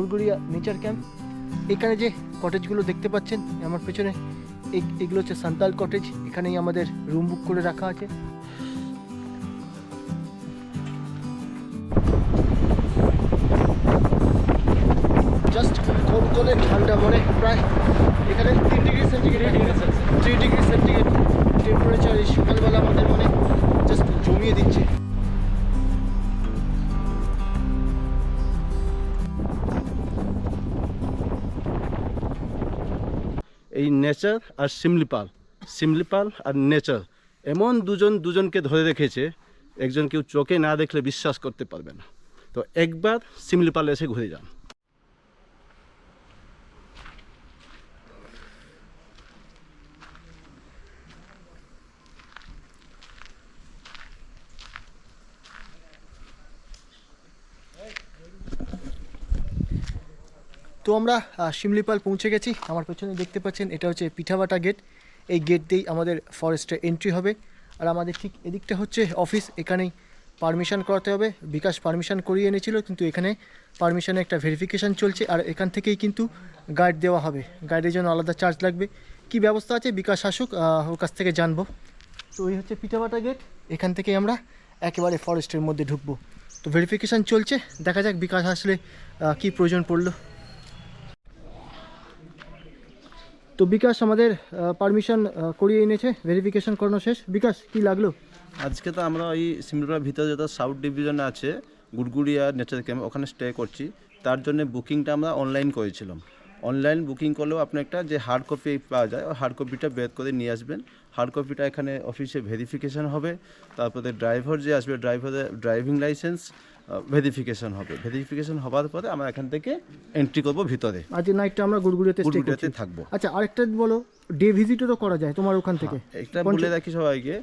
Gorgoria nature camp. এখানে যে কটেজগুলো দেখতে পাচ্ছেন, আমার পেছনে এগুলো হচ্ছে সান্তাল কটেজ এখানেই আমাদের রুম বুক করে রাখা আছে। এই নেচার আর সিমলিপাল সিমলিপাল আর নেচার এমন দুজন দুজনকে ধরে রেখেছে, একজন কেউ চোখে না দেখলে বিশ্বাস করতে পারবে না। তো একবার সিমলিপাল এসে ঘুরে যান। তো আমরা শিমলিপাল পৌঁছে গেছি। আমার পেছনে দেখতে পাচ্ছেন, এটা হচ্ছে পিঠাবাটা গেট এই গেট দিয়েই আমাদের ফরেস্টে এন্ট্রি হবে। আর আমাদের ঠিক এদিকটা হচ্ছে অফিস এখানেই পারমিশন করাতে হবে। বিকাশ পারমিশন করিয়ে এনেছিল, কিন্তু এখানে পারমিশনে একটা ভেরিফিকেশন চলছে। আর এখান থেকেই কিন্তু গাইড দেওয়া হবে। গাইডের জন্য আলাদা চার্জ লাগবে। কি ব্যবস্থা আছে? বিকাশ আসুক ওর কাছ থেকে জানব। তো এই হচ্ছে পিঠাবাটা গেট এখান থেকেই আমরা একেবারে ফরেস্টের মধ্যে ঢুকবো। তো ভেরিফিকেশান চলছে। দেখা যাক বিকাশ আসলে কি প্রয়োজন পড়ল। তো বিকাশ, আমাদের পারমিশন করিয়ে এনেছে ভেরিফিকেশন করানো শেষ। বিকাশ, কি লাগল? আজকে তো আমরা ওই সিমলার ভিতরে যেটা সাউথ ডিভিশনে আছে, গুড়গুড়িয়া নেচার ক্যাম্প ওখানে স্টে করছি। তার জন্য বুকিংটা আমরা অনলাইন করেছিলাম। অনলাইন বুকিং করলেও আপনি একটা যে হার্ড কপি পাওয়া যায়, ওই হার্ড কপিটা বের করে নিয়ে আসবেন। হার্ড কপিটা এখানে অফিসে ভেরিফিকেশন হবে। তারপরে ড্রাইভার যে আসবে ড্রাইভারের ড্রাইভিং লাইসেন্স ভেরিফিকেশন হবে। ভেরিফিকেশন হওয়ার পরে আমরা এখান থেকে এন্ট্রি করব ভিতরে। আজ নাইটটা আমরা গুড়গুড়িতে স্টে থাকব। আচ্ছা আরেকটা বলো ডে ভিজিটও করা যায় তোমার ওখান থেকে? একটা বলে রাখি সবাইকে।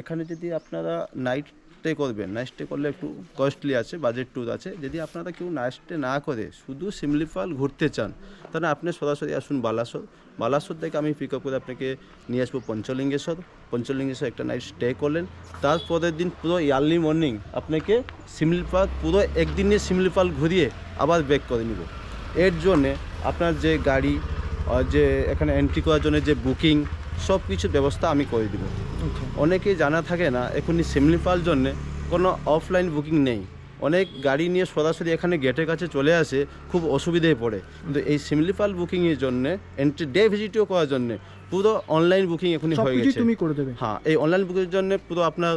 এখানে যদি আপনারা নাইট স্টে করবেন। নাইট স্টে করলে একটু কস্টলি আছে বাজেট ট্যুর আছে। যদি আপনারা কেউ নাইট স্টে না করে, শুধু শিমলিপাল ঘুরতে চান, তাহলে আপনি সরাসরি আসুন বালাসর। বালাসর থেকে আমি পিক আপ করে আপনাকে নিয়ে আসব পঞ্চলিঙ্গেশ্বর। পঞ্চলিঙ্গেশ্বর একটা নাইট স্টে করলেন। তারপরের দিন পুরো ইয়ার্লি মর্নিং আপনাকে শিমলিপাল পুরো একদিন নিয়ে শিমলিপাল ঘুরিয়ে আবার ব্যাক করে নিব। এর জন্যে আপনার যে গাড়ি যে এখানে এন্ট্রি করার জন্য যে বুকিং সব কিছুর ব্যবস্থা আমি করে দিব। অনেকেই জানা থাকে না এখনই শিমলিপাল জন্যে কোনো অফলাইন বুকিং নেই। অনেক গাড়ি নিয়ে সরাসরি এখানে গেটের কাছে চলে আসে খুব অসুবিধায় পড়ে। কিন্তু এই শিমলিপাল বুকিংয়ের জন্য এন্ট্রি ডে ভিজিটও করার জন্য পুরো অনলাইন বুকিং এখনই হয়ে গেছে। তুমি করে দেবে? হ্যাঁ এই অনলাইন বুকিংয়ের জন্য পুরো আপনার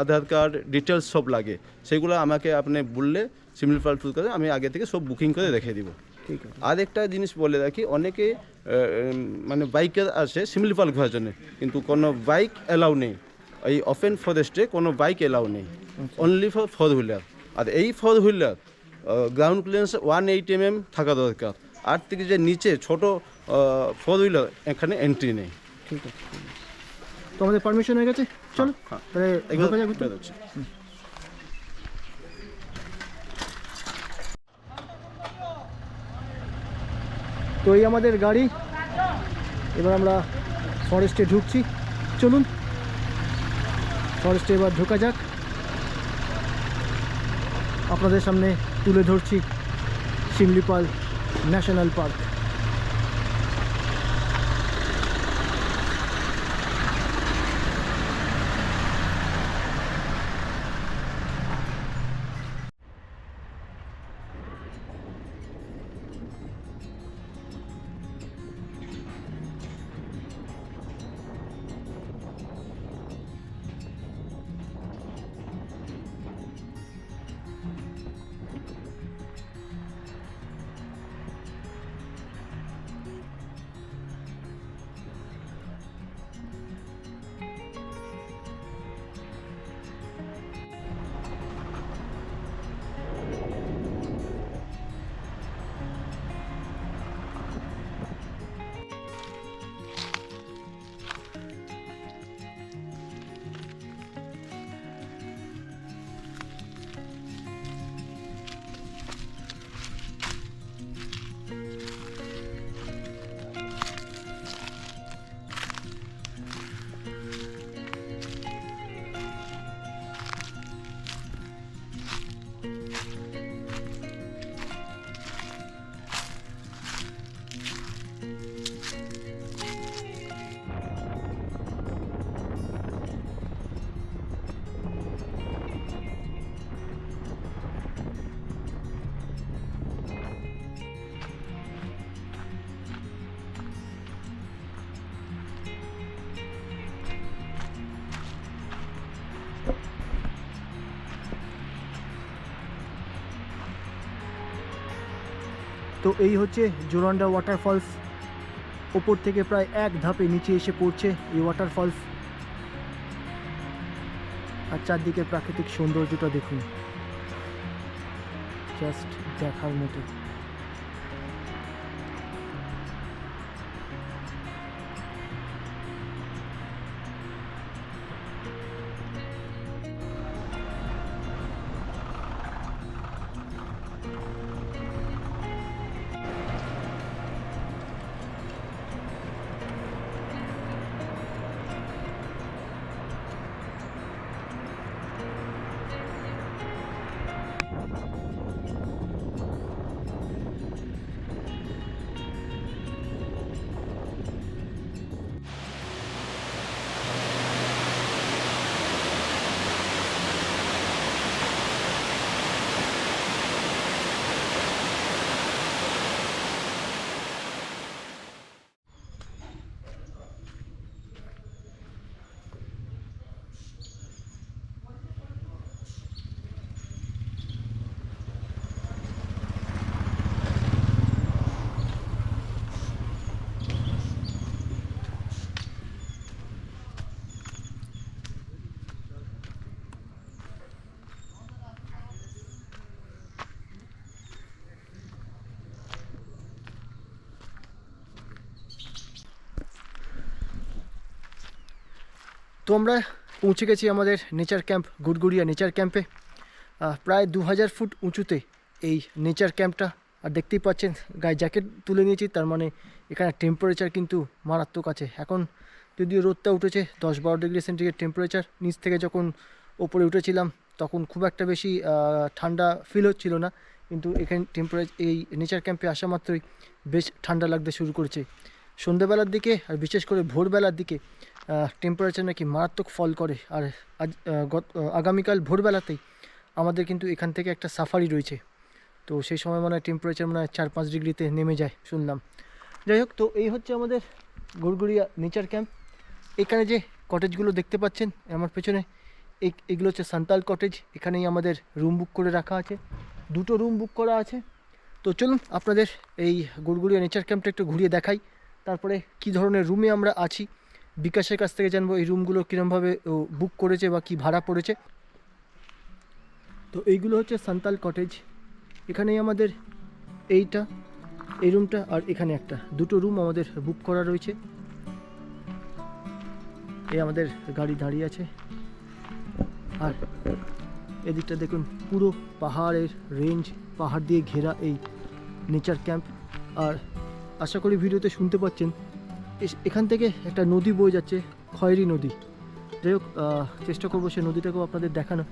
আধার কার্ড ডিটেলস সব লাগে। সেগুলো আমাকে আপনি বললে শিমলিপাল ট্যুর করে আমি আগে থেকে সব বুকিং করে রেখে দিব। ঠিক আছে। আর একটা জিনিস বলে রাখি অনেকে মানে বাইকের আসে শিমলিপাল ঘোরার জন্য। কিন্তু কোনো বাইক এলাউ নেই। এই ওপেন ফরেস্টে কোনো বাইক এলাউ নেই। অনলি ফর ফোর হুইলার আর এই four wheeler ground clearance one eight M M থাকা দরকার। আর থেকে যে নিচে ছোট ফোর হুইলার এখানে এন্ট্রি নেই। ঠিক আছে। ঠিক আছে। তো আমাদের পারমিশন হয়ে গেছে। চলো। হ্যাঁ। তাহলে এগুলো ঢোকা যাক ভিতরে? বেরোচ্ছে। তো এই আমাদের গাড়ি। এবার আমরা ফরেস্টে ঢুকছি। চলুন। ফরেস্টে এবার ঢোকা যাক। আপনাদের সামনে তুলে ধরছি শিমলিপাল ন্যাশনাল পার্ক। তো এই হচ্ছে জোরান্ডা ওয়াটারফলস ওপর থেকে প্রায় এক ধাপে নিচে এসে পড়ছে এই ওয়াটারফলস আর চারদিকে প্রাকৃতিক সৌন্দর্যটা দেখুন। জাস্ট দেখার মতো। তো আমরা পৌঁছে গেছি আমাদের নেচার ক্যাম্প, গুড়গুড়িয়া নেচার ক্যাম্পে। প্রায় দু হাজার ফুট উঁচুতে এই নেচার ক্যাম্পটা, আর দেখতেই পাচ্ছেন, গায়ে জ্যাকেট তুলে নিয়েছি, তার মানে এখানে টেম্পারেচার কিন্তু মারাত্মক আছে। এখন যদিও রোদটা উঠেছে, দশ বারো ডিগ্রি সেন্টিগ্রেড টেম্পারেচার নিচ থেকে যখন ওপরে উঠেছিলাম, তখন খুব একটা বেশি ঠান্ডা ফিল হচ্ছিল না, কিন্তু এখানে টেম্পারেচার এই নেচার ক্যাম্পে আসা মাত্রই বেশ ঠান্ডা লাগতে শুরু করেছে। সন্ধ্যেবেলার দিকে, আর বিশেষ করে ভোরবেলার দিকে টেম্পারেচার নাকি মারাত্মক ফল করে। আর আজ গত আগামীকাল ভোরবেলাতেই আমাদের কিন্তু এখান থেকে একটা সাফারি রয়েছে। তো সেই সময় মনে হয় টেম্পারেচার মনে হয় চার পাঁচ ডিগ্রিতে নেমে যায়, শুনলাম। যাই হোক, তো এই হচ্ছে আমাদের গড়গড়িয়া নেচার ক্যাম্প এখানে যে কটেজগুলো দেখতে পাচ্ছেন, আমার পেছনে এগুলো হচ্ছে সান্তাল কটেজ এখানেই আমাদের রুম বুক করে রাখা আছে। দুটো রুম বুক করা আছে। তো চলুন আপনাদের এই গড়গড়িয়া নেচার ক্যাম্পটা একটু ঘুরিয়ে দেখাই। তারপরে কি ধরনের রুমে আমরা আছি। বিকাশের কাছ থেকে জানব এই রুমগুলো কীরমভাবে বুক করেছে বা কি ভাড়া পড়েছে। তো এইগুলো হচ্ছে সান্তাল কটেজ এখানেই আমাদের এইটা, এই রুমটা আর এখানে একটা। দুটো রুম আমাদের বুক করা রয়েছে। এই আমাদের গাড়ি দাঁড়িয়ে আছে। আর এদিকটা দেখুন, পুরো পাহাড়ের রেঞ্জ পাহাড় দিয়ে ঘেরা এই নেচার ক্যাম্প আর আশা করি ভিডিওতে শুনতে পাচ্ছেন। এখান থেকে একটা নদী বয়ে যাচ্ছে, খয়েরি নদী। যাই হোক চেষ্টা করব সেই নদীটাকেও আপনাদের দেখানো।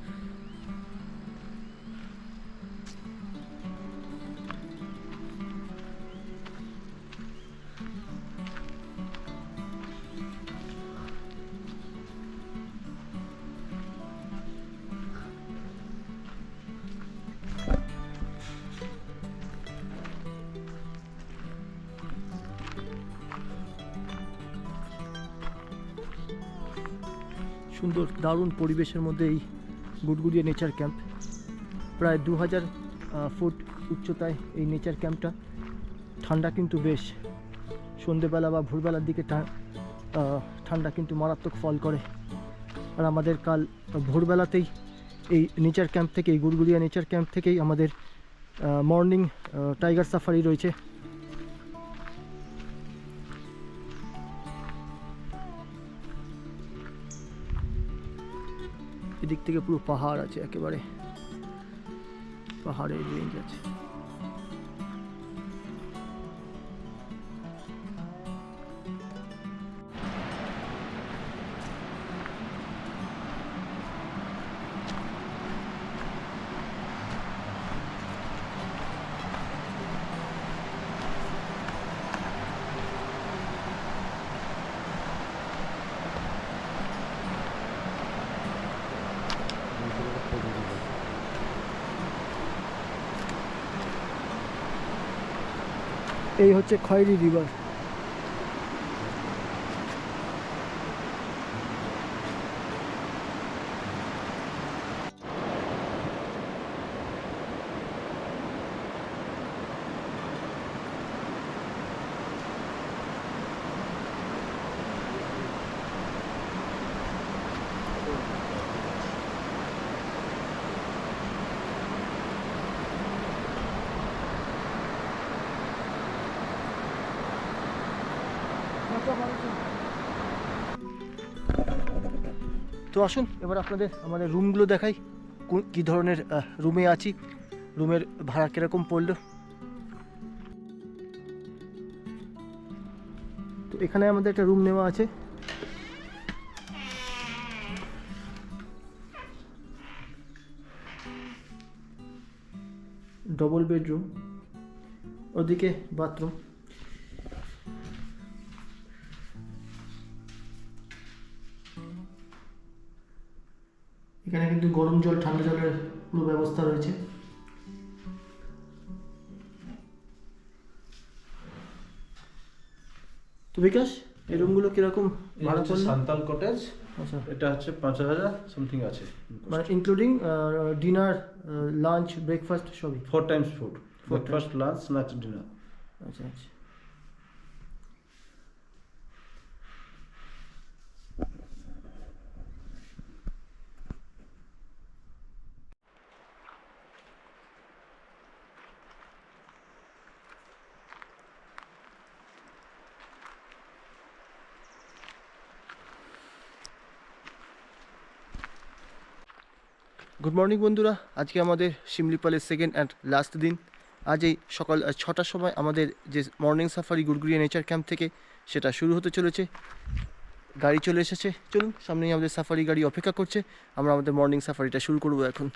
সুন্দর, দারুণ পরিবেশের মধ্যে এই গুড়গুড়িয়া নেচার ক্যাম্প। প্রায় দু হাজার ফুট উচ্চতায় এই নেচার ক্যাম্পটা। ঠান্ডা কিন্তু বেশ। সন্ধেবেলা বা ভোরবেলার দিকে ঠান্ডা কিন্তু মারাত্মক ফল করে। আর আমাদের কাল ভোরবেলাতেই এই নেচার ক্যাম্প থেকে, এই গুড়গুড়িয়া নেচার ক্যাম্প থেকেই আমাদের মর্নিং টাইগার সাফারি রয়েছে। এদিক থেকে পুরো পাহাড় আছে একেবারে পাহাড়ের রেঞ্জ আছে। এই হচ্ছে খয়েরি রিভার। তো আসুন, এবার আপনাদের আমাদের রুমগুলো দেখাই। কি ধরনের রুমে আছি, রুমের ভাড়া কীরকম পড়ল। তো এখানে আমাদের একটা রুম নেওয়া আছে। ডবল বেডরুম ওদিকে বাথরুম এখানে কিন্তু গরম জল ঠান্ডা জলের পুরো ব্যবস্থা রয়েছে। তো বিকাশ এই রুমগুলো কীরকম? ভাড়া পড়ল? সান্তাল কটেজ আচ্ছা। এটা হচ্ছে পাঁচ হাজার সামথিং আছে। মানে ইনক্লুডিং ডিনার লাঞ্চ ব্রেকফাস্ট সবই? Four times food. Breakfast lunch snacks dinner আচ্ছা আচ্ছা। গুড মর্নিং বন্ধুরা। আজকে আমাদের শিমলিপালের সেকেন্ড অ্যান্ড লাস্ট দিন। আজ এই সকাল ছটার সময় আমাদের যে morning safari Gurguria nature camp থেকে সেটা শুরু হতে চলেছে। গাড়ি চলে এসেছে। চলুন, সামনেই আমাদের সাফারি গাড়ি অপেক্ষা করছে। আমরা আমাদের মর্নিং সাফারিটা শুরু করব এখন।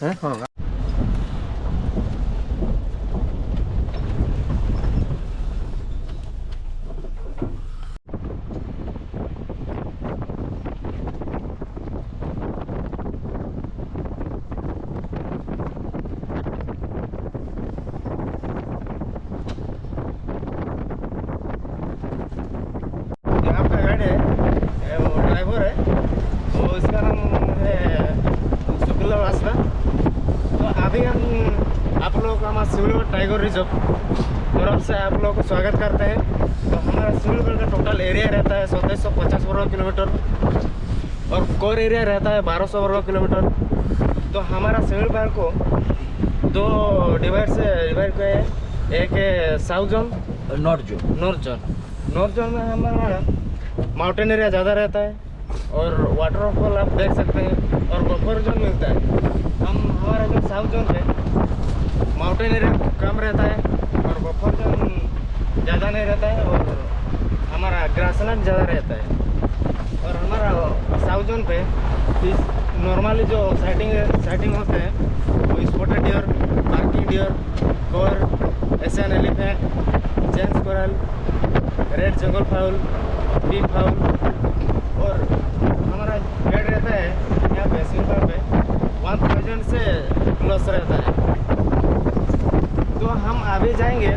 হ্যাঁ। Tiger reserve. तरफ़ से आप लोग को स्वागत करते हैं। तो हमारा सिविल का टोटल एरिया रहता है सत्ताईस सौ पचास वर्ग किलोमीटर। और कोर एरिया रहता है बारह सौ वर्ग किलोमीटर। तो हमारा सिविल को दो डिवाइड से डिवाइड किया है। एक है साउथ जोन और north zone north zone north zone में हमारा माउंटेन एरिया ज़्यादा रहता है। और वाटरफॉल आप देख सकते हैं, और बफर जोन मिलता है। हम, हमारा जो साउथ जोन है माउंटेन एरिया कम रहता है, और बफर जोन ज़्यादा नहीं रहता है, और हमारा ग्रासलैंड ज़्यादा रहता है। और हमारा साउथ जोन पे इस नॉर्मली जो साइटिंग साइटिंग होते हैं, वो spotted deer barking deer gaur Asian elephant gents goral red jungle fowl peafowl और रहता है यहाँ पे सिल्वर पे वन थाउज़ेंड से प्लस रहता है। तो हम अभी जाएँगे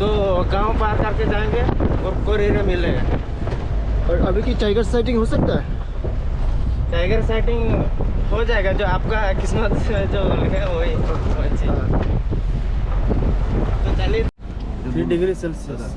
तो गाँव पार करके जाएँगे और कोर एरिया मिलेगा और अभी की टाइगर साइटिंग हो सकता है? टाइगर साइटिंग हो जाएगा जो आपका किस्मत से जो है वही। तो चलिए। Three degree Celsius.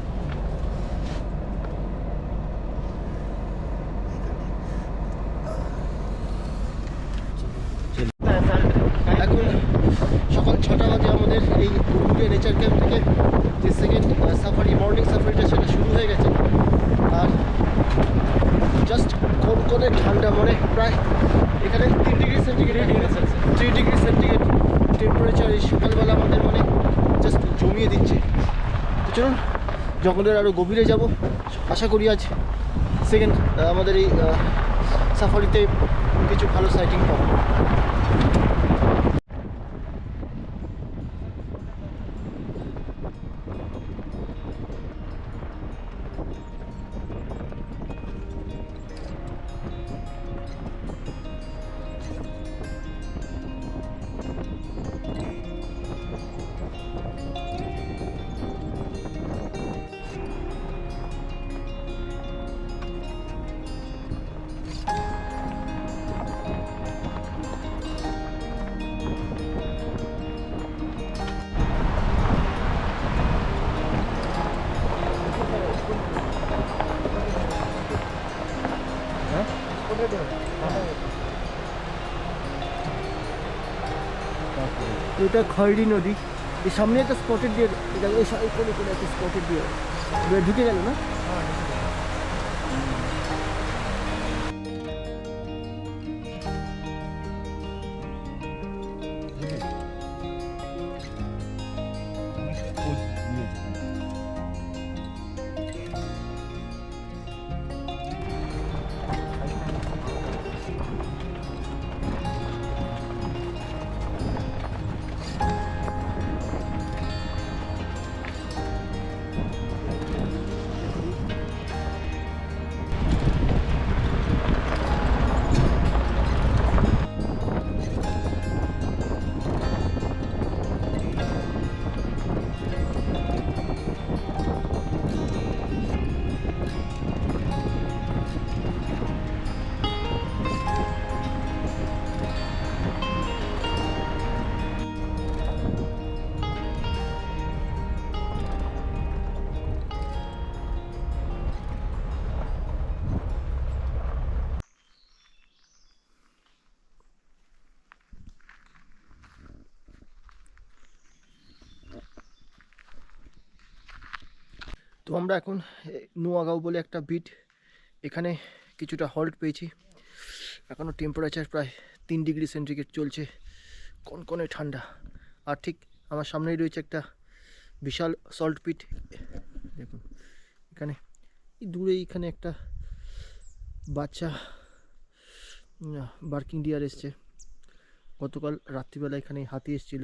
জঙ্গলের আরও গভীরে যাব, আশা করি আজ সেকেন্ড আমাদের এই সাফারিতে কিছু ভালো সাইটিং পাবো। এটা খয়রি নদী। এই সামনে একটা স্পটেড দিয়ে এই করে একটা স্পটেড দিয়ে ঢুকে গেল না? তো আমরা এখন নোয়াগাঁও বলে একটা বিট এখানে কিছুটা হল্ট পেয়েছি। এখনও টেম্পারেচার প্রায় তিন ডিগ্রি সেন্টিগ্রেড চলছে, কনকনে ঠান্ডা। আর ঠিক আমার সামনেই রয়েছে একটা বিশাল সল্ট পিট দেখুন, এখানে দূরে এখানে একটা বাচ্চা বার্কিং ডিয়ার এসছে। গতকাল রাত্রিবেলা এখানে হাতি এসেছিল।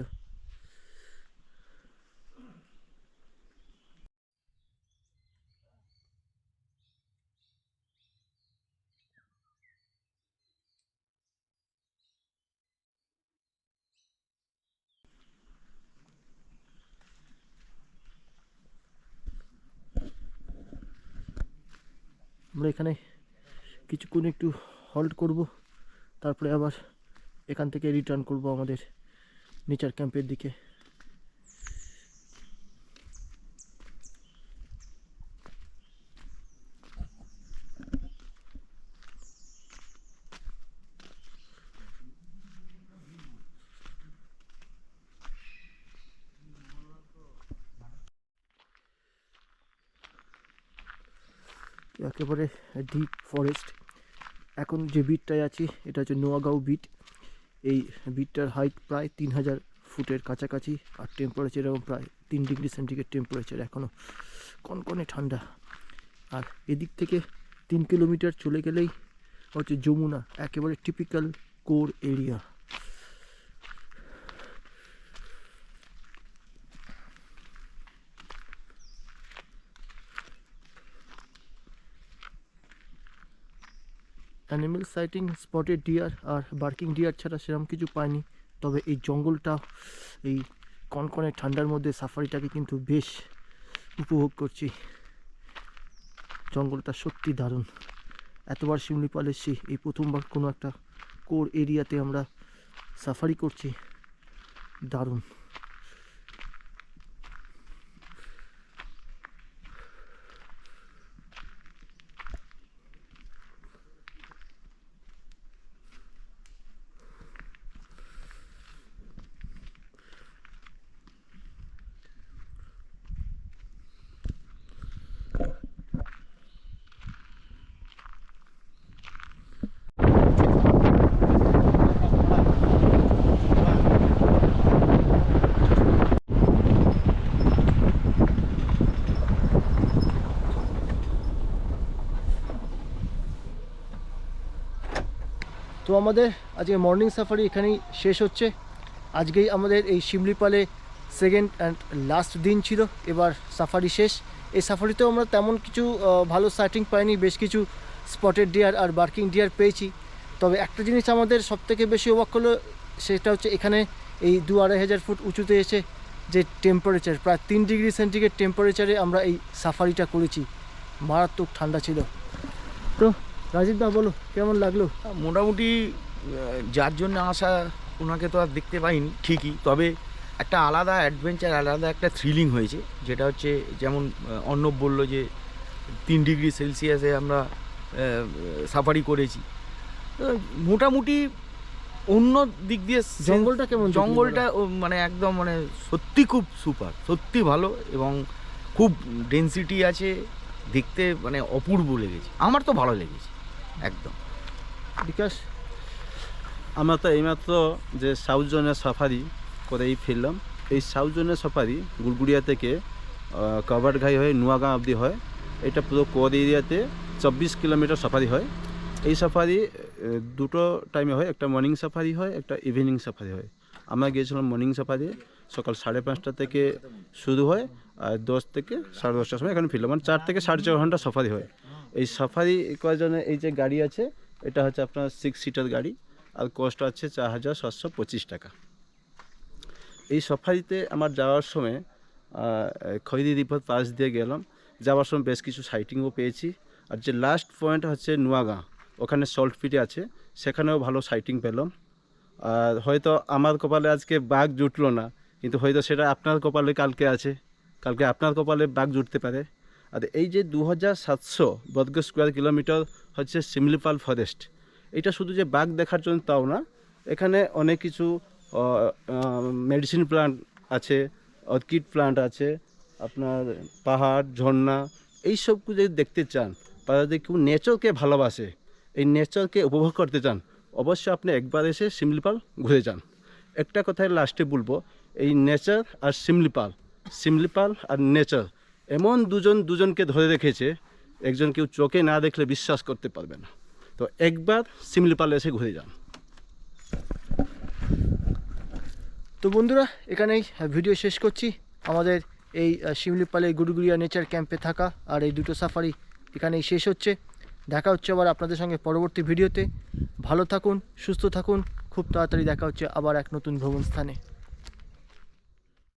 আমরা এখানে কিছুক্ষণ একটু হল্ট করব, তারপরে আবার এখান থেকে রিটার্ন করব আমাদের নেচার ক্যাম্পের দিকে। একেবারে ডিপ ফরেস্ট এখন যে বিটটায় আছি, এটা হচ্ছে নোয়াগাঁও বিট এই বিটটার হাইট প্রায় তিন হাজার ফুটের কাছাকাছি, আর টেম্পারেচার এবং প্রায় তিন ডিগ্রি সেন্টিগ্রেড টেম্পারেচার এখনও কনকনে ঠান্ডা। আর এদিক থেকে তিন কিলোমিটার চলে গেলেই হচ্ছে যমুনা, একেবারে typical core area animal sighting spotted deer আর বার্কিং ডিয়ার ছাড়া সেরকম কিছু পাইনি। তবে এই জঙ্গলটা, এই কনকনে ঠান্ডার মধ্যে সাফারিটাকে কিন্তু বেশ উপভোগ করছি। জঙ্গলটা সত্যি দারুণ। এতবার শিমলিপাল এসেছি, এই প্রথমবার কোনো একটা কোর এরিয়াতে আমরা সাফারি করছি। দারুণ। তো আমাদের আজকে মর্নিং সাফারি এখানেই শেষ হচ্ছে। আজকেই আমাদের এই শিমলিপালে সেকেন্ড অ্যান্ড লাস্ট দিন ছিল, এবার সাফারি শেষ। এই সাফারিতেও আমরা তেমন কিছু ভালো সাইটিং পাইনি, বেশ কিছু স্পটেড ডিয়ার আর বার্কিং ডিয়ার পেয়েছি। তবে একটা জিনিস আমাদের সবথেকে বেশি অবাক হলো সেটা হচ্ছে এখানে এই দু আড়াই হাজার ফুট উঁচুতে এসে যে টেম্পারেচার প্রায় তিন ডিগ্রি সেন্টিগ্রেড টেম্পারেচারে আমরা এই সাফারিটা করেছি। মারাত্মক ঠান্ডা ছিল। তো রাজীব দা বলো কেমন লাগল? মোটামুটি যার জন্য আসা ওনাকে তো আর দেখতে পাইনি ঠিকই তবে একটা আলাদা অ্যাডভেঞ্চার আলাদা একটা থ্রিলিং হয়েছে যেটা হচ্ছে যেমন অর্ণব বলল যে তিন ডিগ্রি সেলসিয়াসে আমরা সাফারি করেছি। মোটামুটি অন্য দিক দিয়ে জঙ্গলটা কেমন জঙ্গলটা মানে একদম মানে সত্যি খুব সুপার সত্যি ভালো এবং খুব ডেন্সিটি আছে দেখতে মানে অপূর্ব লেগেছে আমার তো ভালো লেগেছে। একদম। বিকাশ, আমরা তো এইমাত্র যে সাউথ সাফারি করেই ফিরলাম। এই সাউথ সাফারি গুড়গুড়িয়া থেকে কভার্ড হয়ে নোয়াগাঁ অবধি হয়। এটা পুরো কোর এরিয়াতে চব্বিশ কিলোমিটার সাফারি হয়। এই সাফারি দুটো টাইমে হয়। একটা মর্নিং সাফারি হয়, একটা ইভিনিং সাফারি হয়। আমরা গিয়েছিলাম মর্নিং সাফারি, সকাল সাড়ে পাঁচটা থেকে শুরু হয়, আর দশ থেকে সাড়ে দশটার সময় এখানে ফিরলাম। মানে চার থেকে সাড়ে চার ঘণ্টা সাফারি হয়। এই সাফারি করার জন্য এই যে গাড়ি আছে, এটা হচ্ছে আপনার সিক্স সিটার গাড়ি, আর কস্ট আছে চার হাজার সাতশো পঁচিশ টাকা। এই সাফারিতে আমার যাওয়ার সময় খৈরি রিভার পাস দিয়ে গেলাম। যাওয়ার সময় বেশ কিছু সাইটিংও পেয়েছি। আর যে লাস্ট পয়েন্ট হচ্ছে নোয়াগাঁ, ওখানে সল্ট পিটে আছে, সেখানেও ভালো সাইটিং পেলাম। আর হয়তো আমার কপালে আজকে বাঘ জুটলো না, কিন্তু হয়তো সেটা আপনার কপালে কালকে আছে। কালকে আপনার কপালে বাঘ জুটতে পারে। আর এই যে দু হাজার সাতশো বর্গ স্কোয়ার কিলোমিটার হচ্ছে সিমলিপাল ফরেস্ট এটা শুধু যে বাঘ দেখার জন্য তাও না, এখানে অনেক কিছু মেডিসিন প্লান্ট আছে অর্কিড প্লান্ট আছে, আপনার পাহাড়, ঝর্ণা এইসব যদি দেখতে চান বা যদি কেউ নেচারকে ভালোবাসে, এই নেচারকে উপভোগ করতে চান, অবশ্যই আপনি একবার এসে সিমলিপাল ঘুরে যান। একটা কথাই লাস্টে বলব, এই নেচার আর সিমলিপাল সিমলিপাল আর নেচার এমন দুজন দুজনকে ধরে রেখেছে একজন কেউ চোখে না দেখলে বিশ্বাস করতে পারবে না। তো একবার সিমলিপাল এসে ঘুরে যান। তো বন্ধুরা এখানেই ভিডিও শেষ করছি। আমাদের এই আহ, শিমলিপালের গুড়গুড়িয়া নেচার ক্যাম্পে থাকা আর এই দুটো সাফারি এখানেই শেষ হচ্ছে। দেখা হচ্ছে আবার আপনাদের সঙ্গে পরবর্তী ভিডিওতে। ভালো থাকুন সুস্থ থাকুন। খুব তাড়াতাড়ি দেখা হচ্ছে আবার এক নতুন ভ্রমণ স্থানে